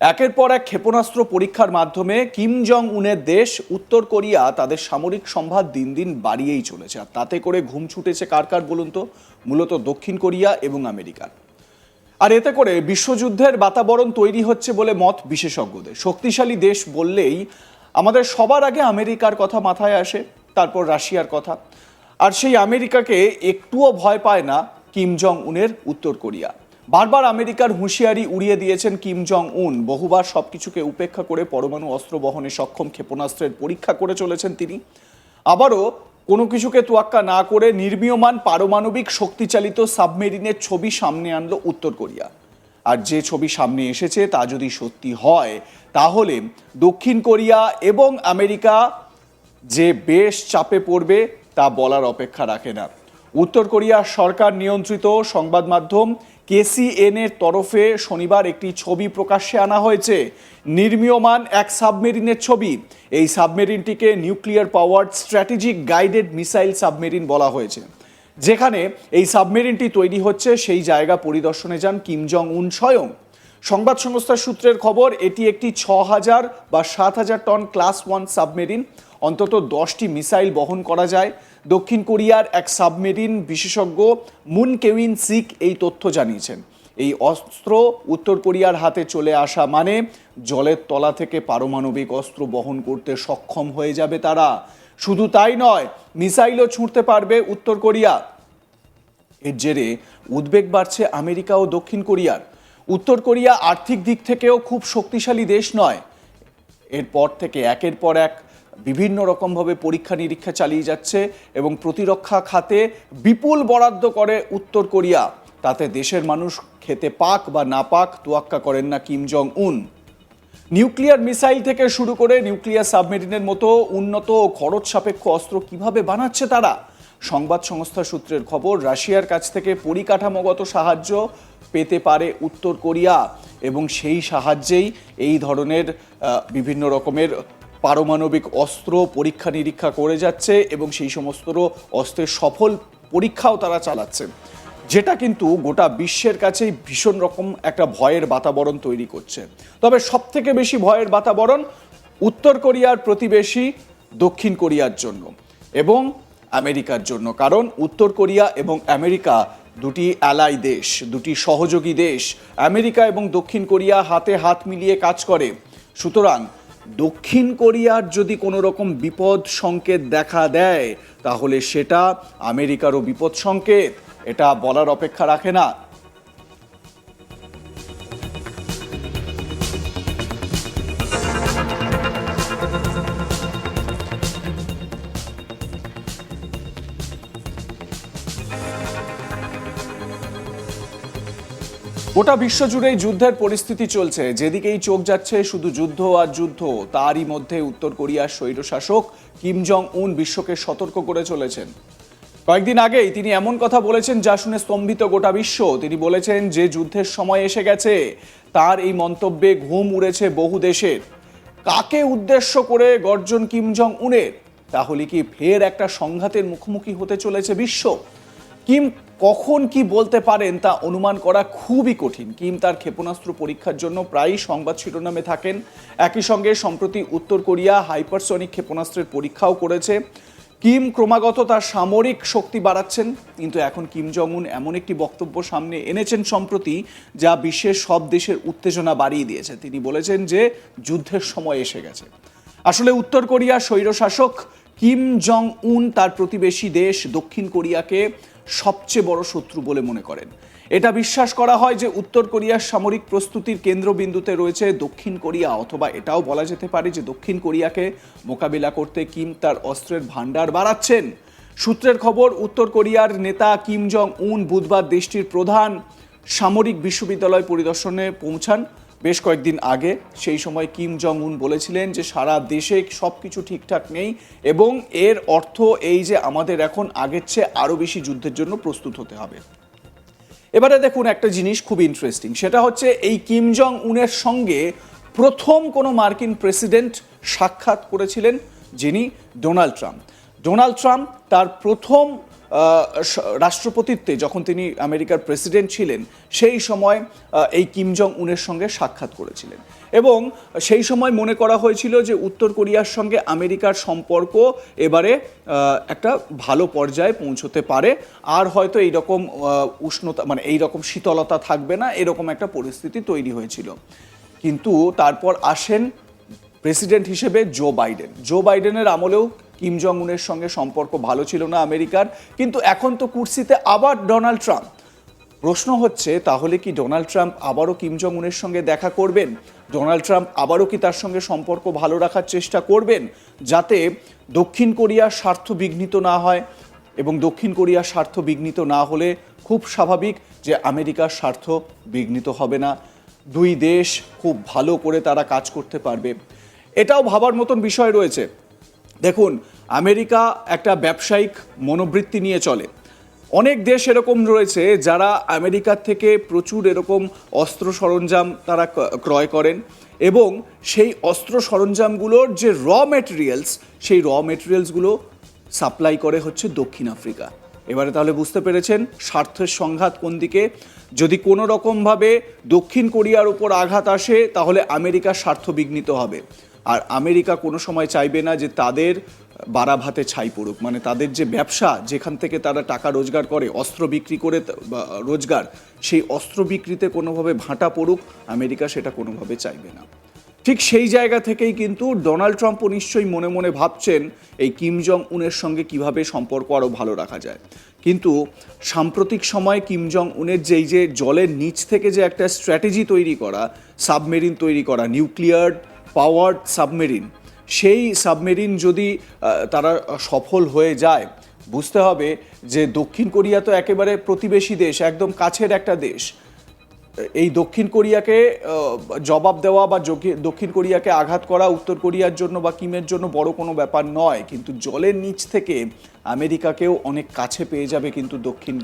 একের পর এক ক্ষেপণাস্ত্র পরীক্ষার মাধ্যমে কিম জং উনের দেশ, উত্তর কোরিয়া তাদের সামরিক সম্ভার দিন দিন বাড়িয়েই চলেছে। আর তাতে করে ঘুম ছুটেছে কার কার বলুন তো? মূলত দক্ষিণ কোরিয়া এবং আমেরিকার। আর এতে করে বিশ্বযুদ্ধের বাতাবরণ তৈরি হচ্ছে বলে মত বিশেষজ্ঞদের। শক্তিশালী দেশ বললেই আমাদের সবার আগে আমেরিকার কথা মাথায় আসে, তারপর রাশিয়ার কথা। আর সেই আমেরিকাকে একটুও ভয় পায় না কিম জং উনের উত্তর কোরিয়া। বারবার আমেরিকার হুঁশিয়ারি উড়িয়ে দিয়েছেন কিম জং উন বহুবার সবকিছুকে উপেক্ষা করে পরমাণু অস্ত্র বহনে সক্ষম ক্ষেপণাস্ত্রের পরীক্ষা করে চলেছেন তিনি। আবারও কোনো কিছুকে তোয়াক্কা না করে নির্মীয়মান পারমাণবিক শক্তিচালিত সাবমেরিনের ছবি সামনে আনলো উত্তর কোরিয়া। আর যে ছবি সামনে এসেছে তা যদি সত্যি হয়, তাহলে দক্ষিণ কোরিয়া এবং আমেরিকা যে বেশ চাপে পড়বে তা বলার অপেক্ষা রাখে না। উত্তর কোরিয়ার সরকার নিয়ন্ত্রিত সংবাদ মাধ্যম কেসিএন এর তরফে শনিবার একটি ছবি প্রকাশ্যে আনা হয়েছে। নির্মীয়মান এক সাবমেরিনের ছবি। এই সাবমেরিনটিকে nuclear powered strategic guided missile submarine বলা হয়েছে। যেখানে এই সাবমেরিনটি তৈরি হচ্ছে সেই জায়গা পরিদর্শনে যান কিম জং উন স্বয়ং। সংবাদ সংস্থার সূত্রের খবর, এটি একটি ছ হাজার বা সাত হাজার টন ক্লাস ওয়ান সাবমেরিন। অন্তত দশটি মিসাইল বহন করা যায়। দক্ষিণ কোরিয়ার এক সাবমেরিন বিশেষজ্ঞ মুন কেউইন সিক এই তথ্য জানিয়েছেন। এই অস্ত্র উত্তর কোরিয়ার হাতে চলে আসা মানে জলের তলা থেকে পারমাণবিক অস্ত্র বহন করতে সক্ষম হয়ে যাবে তারা। শুধু তাই নয়, মিসাইলও ছুঁড়তে পারবে উত্তর কোরিয়া। এর জেরে উদ্বেগ বাড়ছে আমেরিকা ও দক্ষিণ কোরিয়ার। উত্তর কোরিয়া আর্থিক দিক থেকেও খুব শক্তিশালী দেশ নয়। এরপর থেকে একের পর এক বিভিন্ন রকমভাবে পরীক্ষা নিরীক্ষা চালিয়ে যাচ্ছে এবং প্রতিরক্ষা খাতে বিপুল বরাদ্দ করে উত্তর কোরিয়া। তাতে দেশের মানুষ খেতে পাক বা না পাক তোয়াক্কা করেন না কিম জং উন নিউক্লিয়ার মিসাইল থেকে শুরু করে নিউক্লিয়ার সাবমেরিনের মতো উন্নত ও খরচ সাপেক্ষ অস্ত্র কীভাবে বানাচ্ছে তারা? সংবাদ সংস্থা সূত্রের খবর, রাশিয়ার কাছ থেকে পরিকাঠামোগত সাহায্য পেতে পারে উত্তর কোরিয়া এবং সেই সাহায্যেই এই ধরনের বিভিন্ন রকমের পারমাণবিক অস্ত্র পরীক্ষা নিরীক্ষা করে যাচ্ছে এবং সেই সমস্ত অস্ত্রের সফল পরীক্ষাও তারা চালাচ্ছে। যেটা কিন্তু গোটা বিশ্বের কাছেই ভীষণ রকম একটা ভয়ের বাতাবরণ তৈরি করছে। তবে সব থেকে বেশি ভয়ের বাতাবরণ উত্তর কোরিয়ার প্রতিবেশী দক্ষিণ কোরিয়ার জন্য এবং আমেরিকার জন্য। কারণ উত্তর কোরিয়া এবং আমেরিকা দুটি অ্যালাই দেশ, দুটি সহযোগী দেশ। আমেরিকা এবং দক্ষিণ কোরিয়া হাতে হাত মিলিয়ে কাজ করে। সুতরাং দক্ষিণ কোরিয়ার যদি কোনো রকম বিপদ সংকেত দেখা দেয়, তাহলে সেটা আমেরিকারও বিপদ সংকেত। এটা বলার অপেক্ষা রাখে না। গোটা বিশ্বজুড়েই যুদ্ধের পরিস্থিতি চলছে। যেদিকেই চোখ যাচ্ছে, শুধু যুদ্ধ আর যুদ্ধ। তারই মধ্যে উত্তর কোরিয়ার স্বৈরশাসক কিম জং উন বিশ্বকে সতর্ক করে চলেছেন। কয়েকদিন আগেই তিনি এমন কথা বলেছেন যা শুনে স্তম্ভিত গোটা বিশ্ব। তিনি বলেছেন যে যুদ্ধের সময় এসে গেছে। তার এই মন্তব্যে ঘুম উড়েছে বহু দেশের। কাকে উদ্দেশ্য করে গর্জন কিম জং উনের তাহলে কি ফের একটা সংঘাতের মুখোমুখি হতে চলেছে বিশ্ব? কিম কখন কি বলতে পারেন তা অনুমান করা খুবই কঠিন। কিম তার ক্ষেপণাস্ত্র পরীক্ষার জন্য প্রায়ই সংবাদ শিরোনামে থাকেন। একই সঙ্গে সম্প্রতি উত্তর কোরিয়া হাইপারসনিক ক্ষেপণাস্ত্রের পরীক্ষাও করেছে। কিম ক্রমাগত তার সামরিক শক্তি বাড়াচ্ছেন। কিন্তু এখন কিম জং এমন একটি বক্তব্য সামনে এনেছেন সম্প্রতি, যা বিশ্বের সব দেশের উত্তেজনা বাড়িয়ে দিয়েছে। তিনি বলেছেন যে যুদ্ধের সময় এসে গেছে। আসলে উত্তর কোরিয়ার স্বৈরশাসক কিম জং উন তার প্রতিবেশী দেশ দক্ষিণ কোরিয়াকে সবচেয়ে বড় শত্রু বলে মনে করেন। এটা বিশ্বাস করা হয় যে উত্তর কোরিয়ার সামরিক প্রস্তুতির কেন্দ্রবিন্দুতে রয়েছে দক্ষিণ কোরিয়া, অথবা এটাও বলা যেতে পারে যে দক্ষিণ কোরিয়াকে মোকাবিলা করতে কিম তার অস্ত্রের ভাণ্ডার বাড়াচ্ছেন। সূত্রের খবর, উত্তর কোরিয়ার নেতা কিম জং উন বুধবার দেশটির প্রধান সামরিক বিশ্ববিদ্যালয় পরিদর্শনে পৌঁছান। বেশ কয়েকদিন আগে সেই সময় কিম জং উন বলেছিলেন যে সারা দেশে সব কিছু ঠিকঠাক নেই এবং এর অর্থ এই যে আমাদের এখন আগের চেয়ে আরও বেশি যুদ্ধের জন্য প্রস্তুত হতে হবে। এবারে দেখুন একটা জিনিস খুব ইন্টারেস্টিং সেটা হচ্ছে এই কিম জং উনের সঙ্গে প্রথম কোনো মার্কিন প্রেসিডেন্ট সাক্ষাৎ করেছিলেন যিনি ডোনাল্ড ট্রাম্প। ডোনাল্ড ট্রাম্প তার প্রথম রাষ্ট্রপতিত্বে যখন তিনি আমেরিকার প্রেসিডেন্ট ছিলেন সেই সময় এই কিম জং উনের সঙ্গে সাক্ষাৎ করেছিলেন। এবং সেই সময় মনে করা হয়েছিল যে উত্তর কোরিয়ার সঙ্গে আমেরিকার সম্পর্ক এবারে একটা ভালো পর্যায়ে পৌঁছতে পারে। আর হয়তো এইরকম আহ, উষ্ণতা মানে এইরকম শীতলতা থাকবে না এরকম একটা পরিস্থিতি তৈরি হয়েছিল। কিন্তু তারপর আসেন প্রেসিডেন্ট হিসেবে জো বাইডেন। জো বাইডেনের আমলেও কিম জং উনের সঙ্গে সম্পর্ক ভালো ছিল না আমেরিকার, কিন্তু এখন তো কুর্সিতে আবার ডোনাল্ড ট্রাম্প। প্রশ্ন হচ্ছে, তাহলে কি ডোনাল্ড ট্রাম্প আবারও কিম জং উনের সঙ্গে দেখা করবেন? ডোনাল্ড ট্রাম্প আবারও কি তার সঙ্গে সম্পর্ক ভালো রাখার চেষ্টা করবেন? যাতে দক্ষিণ কোরিয়ার স্বার্থ বিঘ্নিত না হয় এবং দক্ষিণ কোরিয়ার স্বার্থ বিঘ্নিত না হলে খুব স্বাভাবিক যে আমেরিকার স্বার্থ বিঘ্নিত হবে না। দুই দেশ খুব ভালো করে তারা কাজ করতে পারবে। এটাও ভাবার মতন বিষয় রয়েছে। দেখুন, আমেরিকা একটা ব্যবসায়িক মনোবৃত্তি নিয়ে চলে। অনেক দেশ এরকম রয়েছে যারা আমেরিকার থেকে প্রচুর এরকম অস্ত্র সরঞ্জাম তারা ক্রয় করেন এবং সেই অস্ত্র সরঞ্জামগুলোর যে র মেটেরিয়ালস সেই র মেটেরিয়ালসগুলো সাপ্লাই করে হচ্ছে দক্ষিণ আফ্রিকা। এবারে তাহলে বুঝতে পেরেছেন স্বার্থের সংঘাত কোন দিকে? যদি কোনো রকমভাবে দক্ষিণ কোরিয়ার উপর আঘাত আসে, তাহলে আমেরিকার স্বার্থ বিঘ্নিত হবে। আর আমেরিকা কোনো সময় চাইবে না যে তাদের বাড়া ভাতে ছাই পড়ুক। মানে তাদের যে ব্যবসা, যেখান থেকে তারা টাকা রোজগার করে, অস্ত্র বিক্রি করে রোজগার, সেই অস্ত্র বিক্রিতে কোনোভাবে ভাঁটা পড়ুক, আমেরিকা সেটা কোনোভাবে চাইবে না। ঠিক সেই জায়গা থেকেই কিন্তু ডোনাল্ড ট্রাম্পও নিশ্চয়ই মনে মনে ভাবছেন এই কিম জং উনের সঙ্গে কীভাবে সম্পর্ক আরও ভালো রাখা যায়। কিন্তু সাম্প্রতিক সময়ে কিম জং উনের যেই যে জলের নিচ থেকে যে একটা স্ট্র্যাটেজি তৈরি করা, সাবমেরিন তৈরি করা, নিউক্লিয়ার পাওয়ার্ড সাবমেরিন সেই সাবমেরিন যদি তারা সফল হয়ে যায়, বুঝতে হবে যে দক্ষিণ কোরিয়া তো একেবারে প্রতিবেশী দেশ, একদম কাছের একটা দেশ। এই দক্ষিণ কোরিয়াকে জবাব দেওয়া বা দক্ষিণ কোরিয়াকে আঘাত করা উত্তর কোরিয়ার জন্য বা কিমের জন্য বড় কোনো ব্যাপার নয়। কিন্তু জলের নিচ থেকে আমেরিকাকেও অনেক কাছে পেয়ে যাবে কিন্তু দক্ষিণ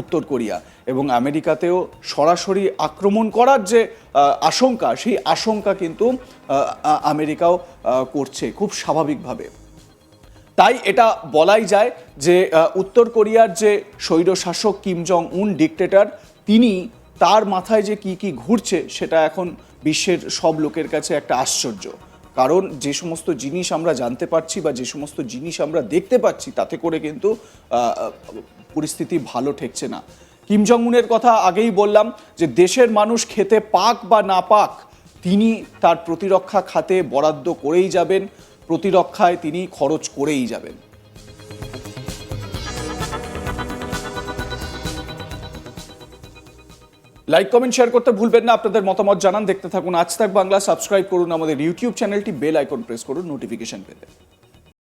উত্তর কোরিয়া। এবং আমেরিকাতেও সরাসরি আক্রমণ করার যে আশঙ্কা, সেই আশঙ্কা কিন্তু আমেরিকাও করছে খুব স্বাভাবিকভাবে। তাই এটা বলাই যায় যে উত্তর কোরিয়ার যে স্বৈরশাসক কিম জং উন ডিকটেটর, তিনি তার মাথায় যে কি কি ঘুরছে, সেটা এখন বিশ্বের সব লোকের কাছে একটা আশ্চর্য। কারণ যে সমস্ত জিনিস আমরা জানতে পারছি বা যে সমস্ত জিনিস আমরা দেখতে পাচ্ছি, তাতে করে কিন্তু পরিস্থিতি ভালো ঠেকছে না। কিম জং উনের কথা আগেই বললাম যে, দেশের মানুষ খেতে পাক বা না পাক, তিনি তার প্রতিরক্ষা খাতে বরাদ্দ করেই যাবেন, প্রতিরক্ষায় তিনি খরচ করেই যাবেন। লাইক কমেন্ট শেয়ার করতে ভুলবেন না। আপনাদের মতামত জানান, দেখতে থাকুন। আজ থাক বাংলা। সাবস্ক্রাইব করুন আমাদের ইউটিউব চ্যানেলটি বেল আইকন প্রেস করুন নোটিফিকেশন পেতে।